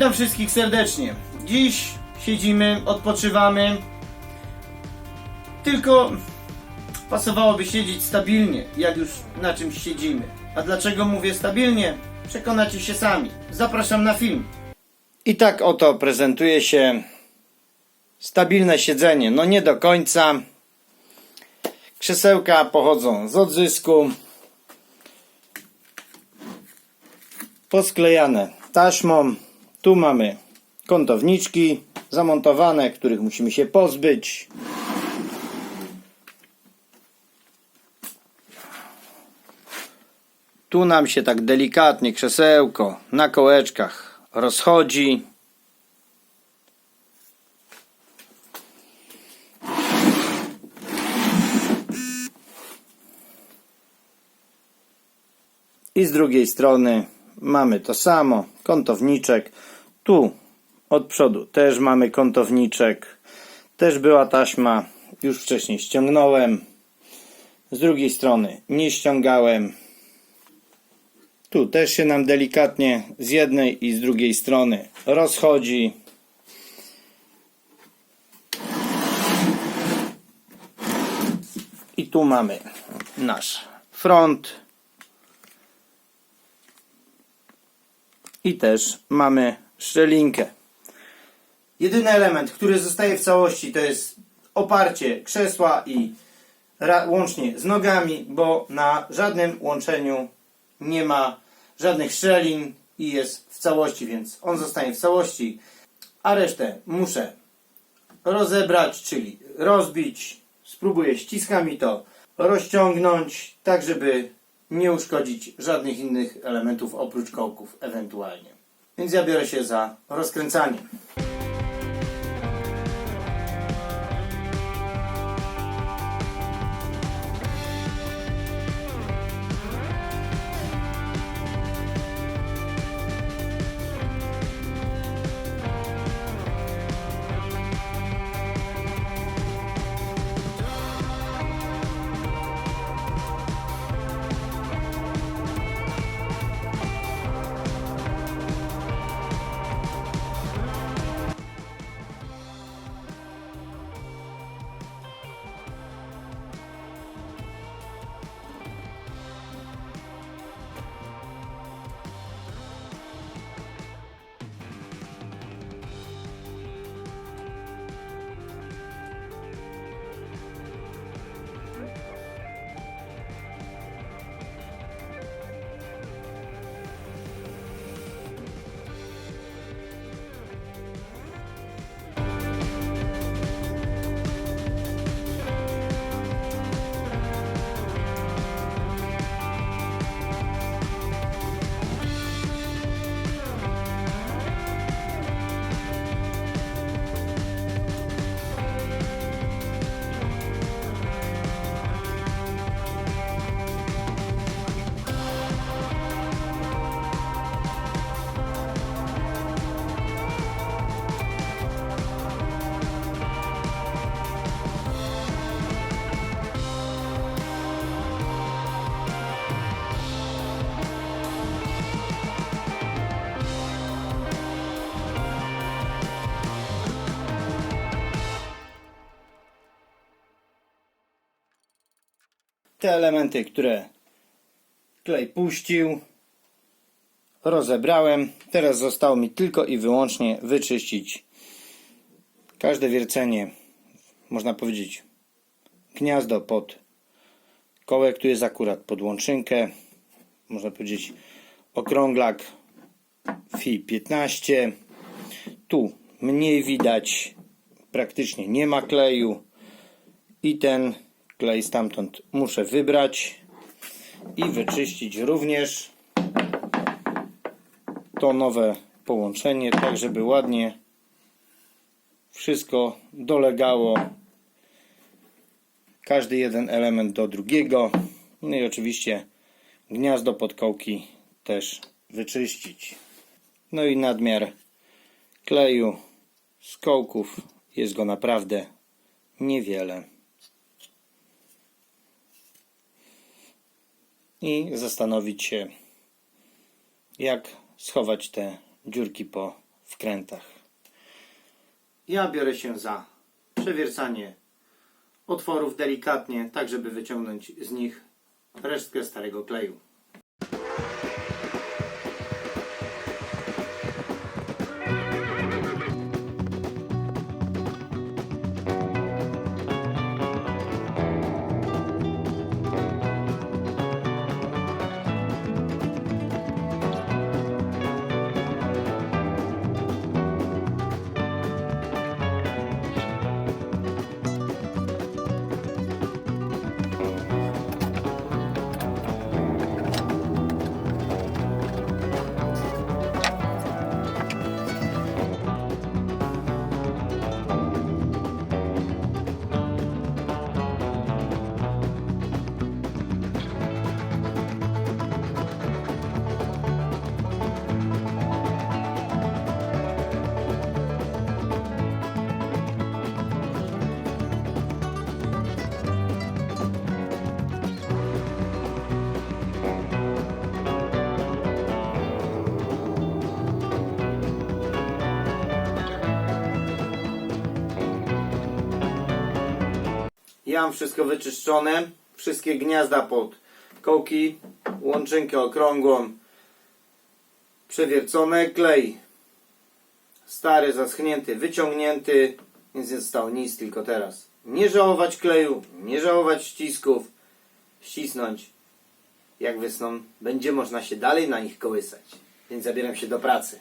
Witam wszystkich serdecznie. Dziś siedzimy, odpoczywamy. Tylko pasowałoby siedzieć stabilnie, jak już na czymś siedzimy. A dlaczego mówię stabilnie? Przekonacie się sami. Zapraszam na film. I tak oto prezentuje się stabilne siedzenie. No nie do końca. Krzesełka pochodzą z odzysku. Posklejane taśmą. Tu mamy kątowniczki zamontowane, których musimy się pozbyć. Tu nam się tak delikatnie krzesełko na kołeczkach rozchodzi. I z drugiej strony mamy to samo, kątowniczek. Tu od przodu też mamy kątowniczek. Też była taśma, już wcześniej ściągnąłem. Z drugiej strony nie ściągałem. Tu też się nam delikatnie z jednej i z drugiej strony rozchodzi. I tu mamy nasz front. I też mamy szczelinkę. Jedyny element, który zostaje w całości to jest oparcie krzesła i łącznie z nogami, bo na żadnym łączeniu nie ma żadnych szczelin i jest w całości, więc on zostanie w całości, a resztę muszę rozebrać, czyli rozbić. Spróbuję ściskami to rozciągnąć, tak żeby nie uszkodzić żadnych innych elementów oprócz kołków ewentualnie. Więc ja biorę się za rozkręcanie. Te elementy, które klej puścił, rozebrałem. Teraz zostało mi tylko i wyłącznie wyczyścić każde wiercenie, można powiedzieć, gniazdo pod kołek. Tu jest akurat pod łączynkę, można powiedzieć, okrąglak FI 15. Tu mniej widać, praktycznie nie ma kleju i ten klej stamtąd muszę wybrać i wyczyścić również to nowe połączenie, tak żeby ładnie wszystko dolegało. Każdy jeden element do drugiego. No i oczywiście gniazdo podkołki też wyczyścić. No i nadmiar kleju z kołków jest go naprawdę niewiele i zastanowić się, jak schować te dziurki po wkrętach. Ja biorę się za przewiercanie otworów delikatnie, tak żeby wyciągnąć z nich resztkę starego kleju. Ja mam wszystko wyczyszczone, wszystkie gniazda pod kołki, łączynkę okrągłą, przewiercone, klej stary, zaschnięty, wyciągnięty, więc nie zostało nic, tylko teraz nie żałować kleju, nie żałować ścisków, ścisnąć. Jak wysną, będzie można się dalej na nich kołysać. Więc zabieram się do pracy.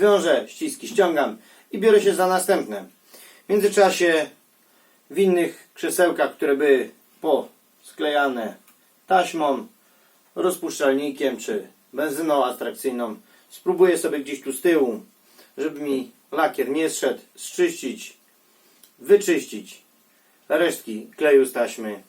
Zwiążę, ściski ściągam i biorę się za następne. W międzyczasie w innych krzesełkach, które były posklejane taśmą, rozpuszczalnikiem czy benzyną atrakcyjną, spróbuję sobie gdzieś tu z tyłu, żeby mi lakier nie zszedł, zczyścić, wyczyścić resztki kleju z taśmy.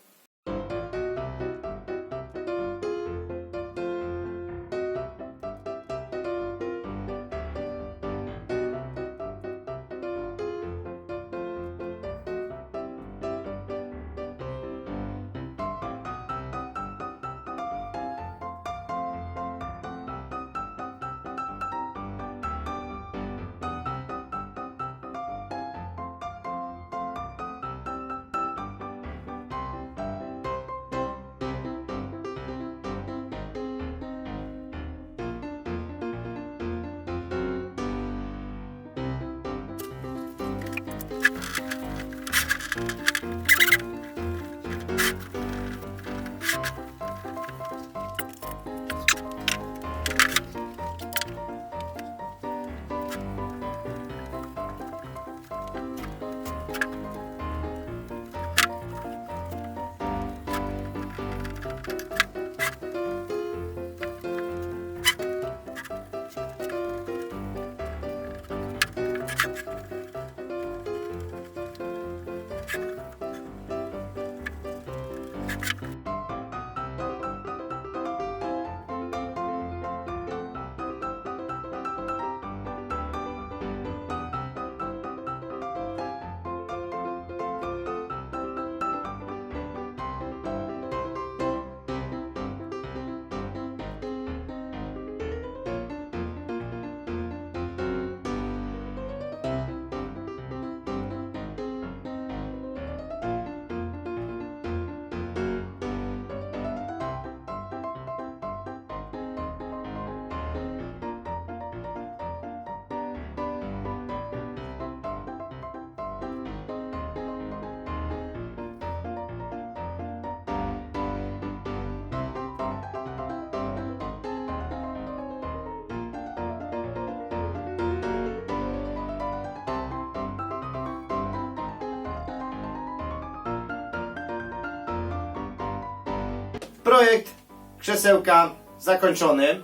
Projekt krzesełka zakończony.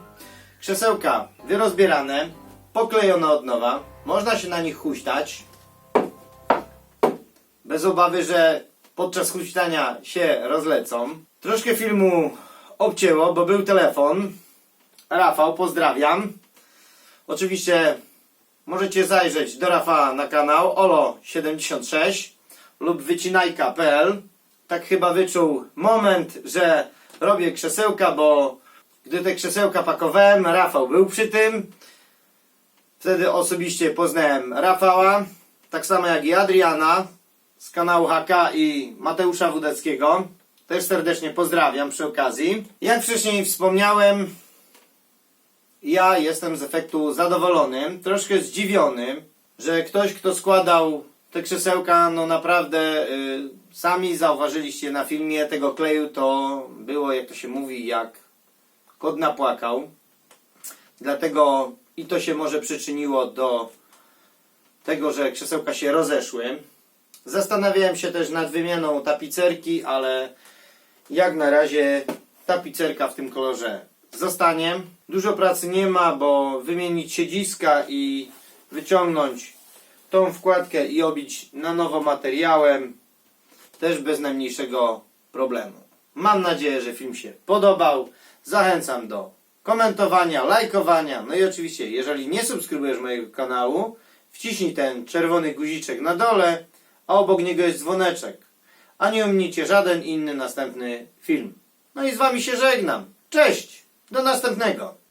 Krzesełka wyrozbierane, poklejone od nowa. Można się na nich huśtać. Bez obawy, że podczas huśtania się rozlecą. Troszkę filmu obcięło, bo był telefon. Rafał, pozdrawiam. Oczywiście możecie zajrzeć do Rafała na kanał olo76 lub wycinajka.pl. Tak chyba wyczuł moment, że robię krzesełka, bo gdy te krzesełka pakowałem, Rafał był przy tym. Wtedy osobiście poznałem Rafała, tak samo jak i Adriana z kanału HK i Mateusza Wudeckiego. Też serdecznie pozdrawiam przy okazji. Jak wcześniej wspomniałem, ja jestem z efektu zadowolony, troszkę zdziwiony, że ktoś, kto składał te krzesełka, no naprawdę y, sami zauważyliście na filmie tego kleju, to było, jak to się mówi, jak kot napłakał. Dlatego i to się może przyczyniło do tego, że krzesełka się rozeszły. Zastanawiałem się też nad wymianą tapicerki, ale jak na razie tapicerka w tym kolorze zostanie. Dużo pracy nie ma, bo wymienić siedziska i wyciągnąć tą wkładkę i obić na nowo materiałem też bez najmniejszego problemu. Mam nadzieję, że film się podobał. Zachęcam do komentowania, lajkowania. No i oczywiście, jeżeli nie subskrybujesz mojego kanału, wciśnij ten czerwony guziczek na dole, a obok niego jest dzwoneczek. A nie ominijcie żaden inny następny film. No i z Wami się żegnam. Cześć! Do następnego!